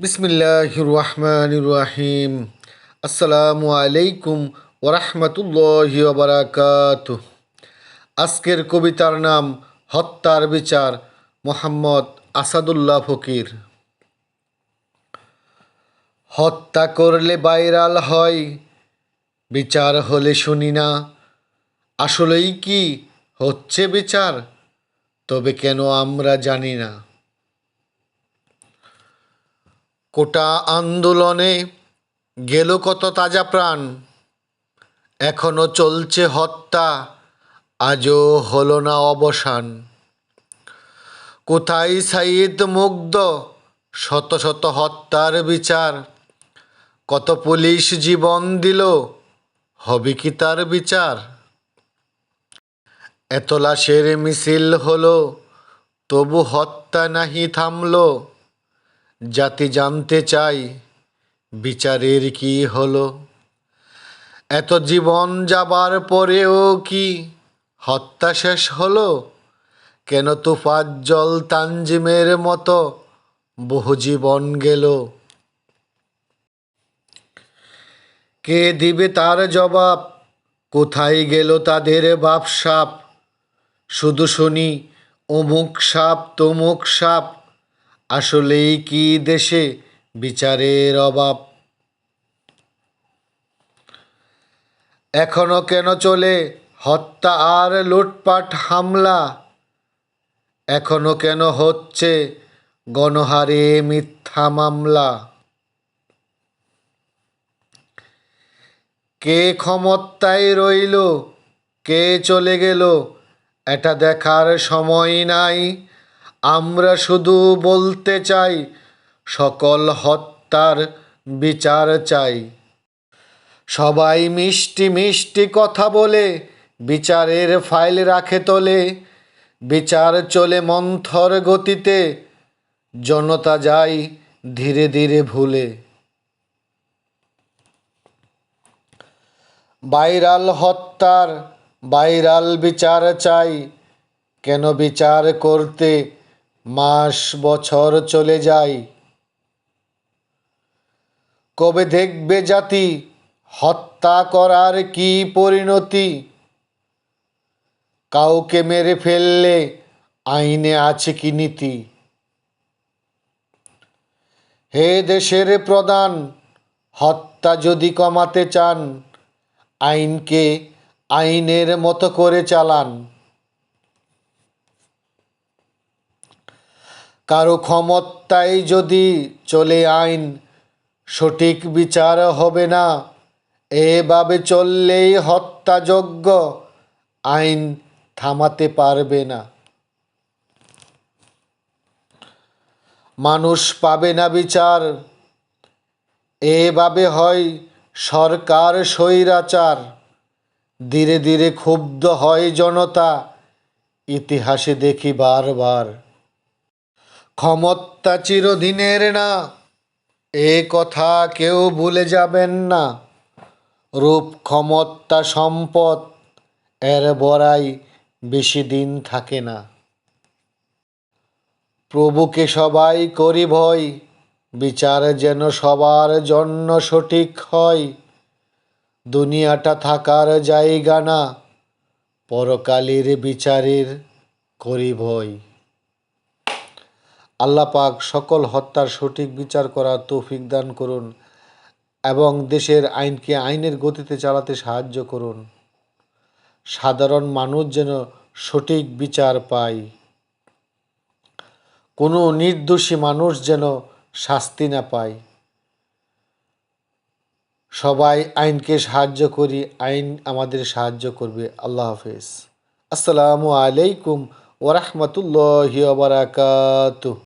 বিসমিল্লাহ রহমান রাহিম আসসালামু আলাইকুম ওরহমতুল্লাহ বারাকাত আজকের কবিতার নাম হত্যার বিচার, মোহাম্মদ আসাদুল্লাহ ফকির। হত্যা করলে বাইরাল হয়, বিচার হলে শুনি না। আসলেই কি হচ্ছে বিচার? তবে কেন আমরা জানি না। কোটা আন্দোলনে গেল কত তাজা প্রাণ। এখনও চলছে হত্যা, আজও হলো না অবসান। কোথায় সাইদ মুগ্ধ? শত শত হত্যার বিচার। কত পুলিশ জীবন দিল? হবে কি তার বিচার? এত লাশের মিছিল হলো, তবু হত্যা নাহি থামলো। জাতি জানতে চাই, বিচারের কি হলো? এত জীবন যাবার পরেও কি হত্যা শেষ হলো? কেন তুফাজ্জল তানজিমের মতো বহু জীবন গেল? কে দিবে তার জবাব? কোথায় গেল তাদের বাপ সাপ শুধু শুনি, অমুক সাপ, তমুক সাপ আসলেই কি দেশে বিচারের অভাব? এখনও কেন চলে হত্যা আর লুটপাট হামলা? এখনও কেন হচ্ছে গণহারে মিথ্যা মামলা? কে ক্ষমতায় রইল? কে চলে গেল? এটা দেখার সময় নাই। আমরা শুধু বলতে চাই, সকল হত্যার বিচার চাই। সবাই মিষ্টি মিষ্টি কথা বলে, বিচারের ফাইল রাখে তোলে। বিচার চলে মন্থর গতিতে, জনতা যায় ধীরে ধীরে ভুলে। বাইরাল হত্যার বাইরাল বিচার চাই, কেন বিচার করতে মাস বছর চলে যায়। কবে দেখবে জাতি? হত্যা করার কি পরিণতি? কাউকে মেরে ফেললে আইনে আছে কি নীতি? হে দেশের প্রধান, হত্যা যদি কমাতে চান, আইনকে আইনের মতো করে চালান। কারও ক্ষমতায় যদি চলে আইন, সঠিক বিচার হবে না। এভাবে চললেই হত্যাযোগ্য আইন থামাতে পারবে না। মানুষ পাবে না বিচার। এভাবে হয় সরকার স্বৈরাচার। ধীরে ধীরে ক্ষুব্ধ হয় জনতা। ইতিহাসে দেখি বারবার। ক্ষমতা চিরদিনের না। এ কথা কেউ ভুলে যাবেন না। রূপ ক্ষমতা সম্পদ, এর বড়াই বেশি দিন থাকে না। প্রভুকে সবাই করি ভয় বিচার যেন সবার জন্য সঠিক হয়। দুনিয়াটা থাকার জায়গা না, পরকালের বিচারের করি ভয় আল্লাহ পাক সকল হত্যার সঠিক বিচার করার তৌফিক দান করুন এবং দেশের আইনকে আইনের গতিতে চালাতে সাহায্য করুন। সাধারণ মানুষ যেন সঠিক বিচার পায়। কোনো নির্দোষী মানুষ যেন শাস্তি না পায়। সবাই আইনকে সাহায্য করি, আইন আমাদের সাহায্য করবে। আল্লাহ হাফেজ। আসসালামু আলাইকুম ওরহমতুল্লাহ বারাকাতুহ।